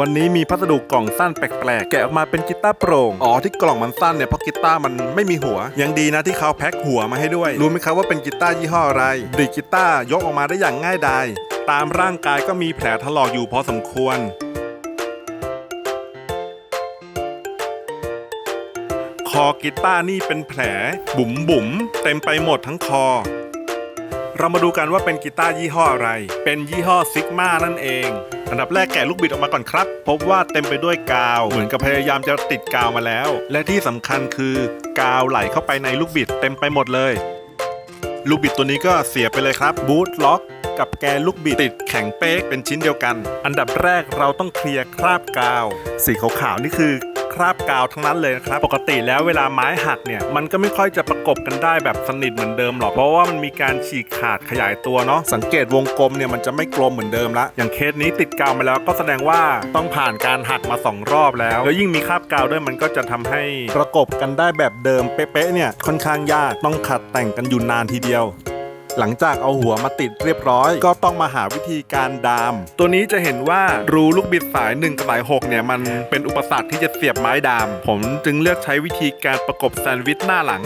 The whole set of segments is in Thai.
วันนี้มีพัสดุกล่องสั้นแปลกๆ แกะออกมาเป็นกีตาร์โปร่ง อ๋อที่กล่องมันสั้นเนี่ยเพราะกีตาร์มันไม่มีหัว ยังดีนะที่เขาแพ็คหัวมาให้ด้วย รู้ไหมครับว่าเป็นกีตาร์ยี่ห้ออะไร ดีดกีตาร์ยกออกมาได้อย่างง่ายดาย ตามร่างกายก็มีแผลถลอกอยู่พอสมควร คอกีตาร์นี่เป็นแผล บุ๋มบุ๋มๆเต็มไปหมดทั้งคอ เรามาดูกันว่าเป็นกีตาร์ยี่ห้ออะไร เป็นยี่ห้อซิกมานั่นเอง อันดับแรกแกะลูกบิดออกมาก่อนครับ พบว่าเต็มไปด้วยกาว เหมือนกับพยายามจะติดกาวมาแล้ว และที่สำคัญคือกาวไหลเข้าไปในลูกบิดเต็มไปหมดเลย ลูกบิดตัวนี้ก็เสียไปเลยครับบูทล็อกกับแกลูกบิดติดแข็งเป๊กเป็นชิ้นเดียวกัน อันดับแรกเราต้องเคลียร์คราบกาว สีขาวๆนี่คือ คราบกาวทั้งนั้นเลยนะครับ ปกติแล้วเวลาไม้หักเนี่ย มันก็ไม่ค่อยจะประกบกันได้แบบสนิทเหมือนเดิมหรอก เพราะว่ามันมีการฉีกขาดขยายตัวเนาะ สังเกตวงกลมเนี่ยมันจะไม่กลมเหมือนเดิมละ อย่างเคสนี้ติดกาวมาแล้วก็แสดงว่าต้องผ่านการหักมาสองรอบแล้ว แล้วยิ่งมีคราบกาวด้วยมันก็จะทำให้ประกบกันได้แบบเดิมเป๊ะๆเนี่ยค่อนข้างยาก ต้องขัดแต่งกันอยู่นานทีเดียว หลังจากเอาหัวมาติดเรียบร้อย ก็ต้องมาหาวิธีการดาม ตัวนี้จะเห็นว่ารูลูกบิดสาย 1 กับสาย 6 เนี่ย มันเป็นอุปสรรคที่จะเสียบไม้ดาม ผมจึงเลือกใช้วิธีการประกบแซนด์วิชหน้าหลัง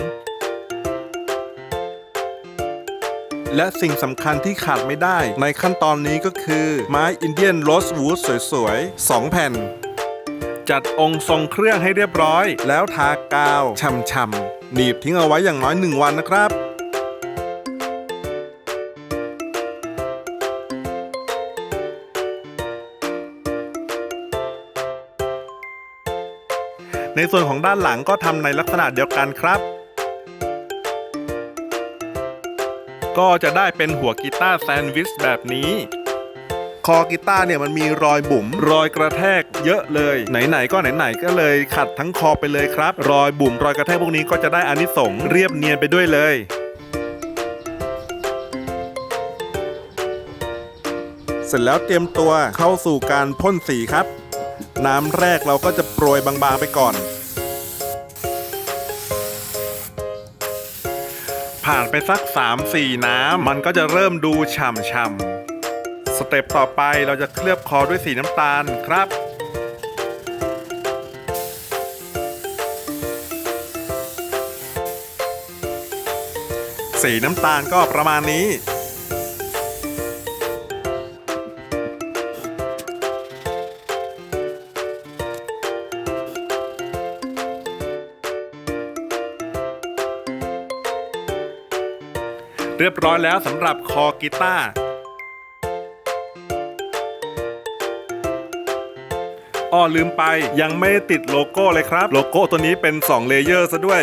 และสิ่งสำคัญที่ขาดไม่ได้ ในขั้นตอนนี้ก็คือไม้อินเดียนโรสวูดสวยๆ 2 แผ่น จัดองค์ทรงเครื่องให้เรียบร้อย แล้วทากาวช่ำๆหนีบทิ้งเอาไว้อย่างน้อย 1 วันนะครับ ในส่วนของด้านหลังก็ทำในลักษณะเดียวกันครับ ก็จะได้เป็นหัวกีตาร์แซนด์วิชแบบนี้คอกีตาร์เนี่ยมันมีรอยบุ๋มรอยกระแทกเยอะเลย ไหนๆก็ไหนๆก็เลยขัดทั้งคอไปเลยครับ รอยบุ๋มรอยกระแทกพวกนี้ก็จะได้อานิสงส์เรียบเนียนไปด้วยเลยเสร็จแล้วเตรียมตัวเข้าสู่การพ่นสีครับ น้ำแรกเราก็จะโปรยบางๆไปก่อน ผ่านไปสัก 3-4 น้ำ มันก็จะเริ่มดูฉ่ำๆสเต็ปต่อไปเราจะเคลือบคอด้วยสีน้ำตาลครับสีน้ำตาลก็ประมาณนี้ เรียบร้อยแล้วสำหรับคอกีตาร์อ้อลืมไปยังไม่ติดโลโก้เลยครับ โลโก้ตัวนี้เป็น 2 เลเยอร์ซะด้วย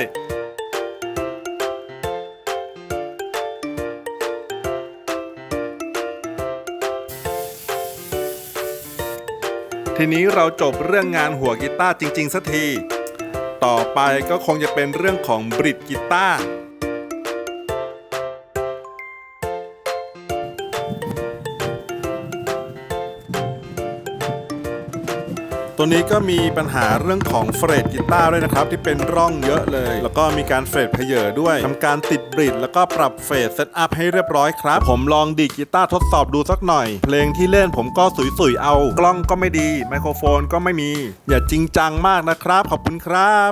ทีนี้เราจบเรื่องงานหัวกีตาร์จริง ๆสักที ต่อไปก็คงจะเป็นเรื่องของบริดกีตาร์ ตัวนี้ก็มีปัญหาเรื่องของเฟรดกีตาร์ด้วยนะครับ ที่เป็นร่องเยอะเลย แล้วก็มีการเฟรดเพเยอร์ด้วยทำการติดบริดแล้วก็ปรับเฟรดเซตอัพให้เรียบร้อยครับ ผมลองดีกีตาร์ทดสอบดูสักหน่อย เพลงที่เล่นผมก็สุยๆเอา กล้องก็ไม่ดี ไมโครโฟนก็ไม่มี อย่าจริงจังมากนะครับ ขอบคุณครับ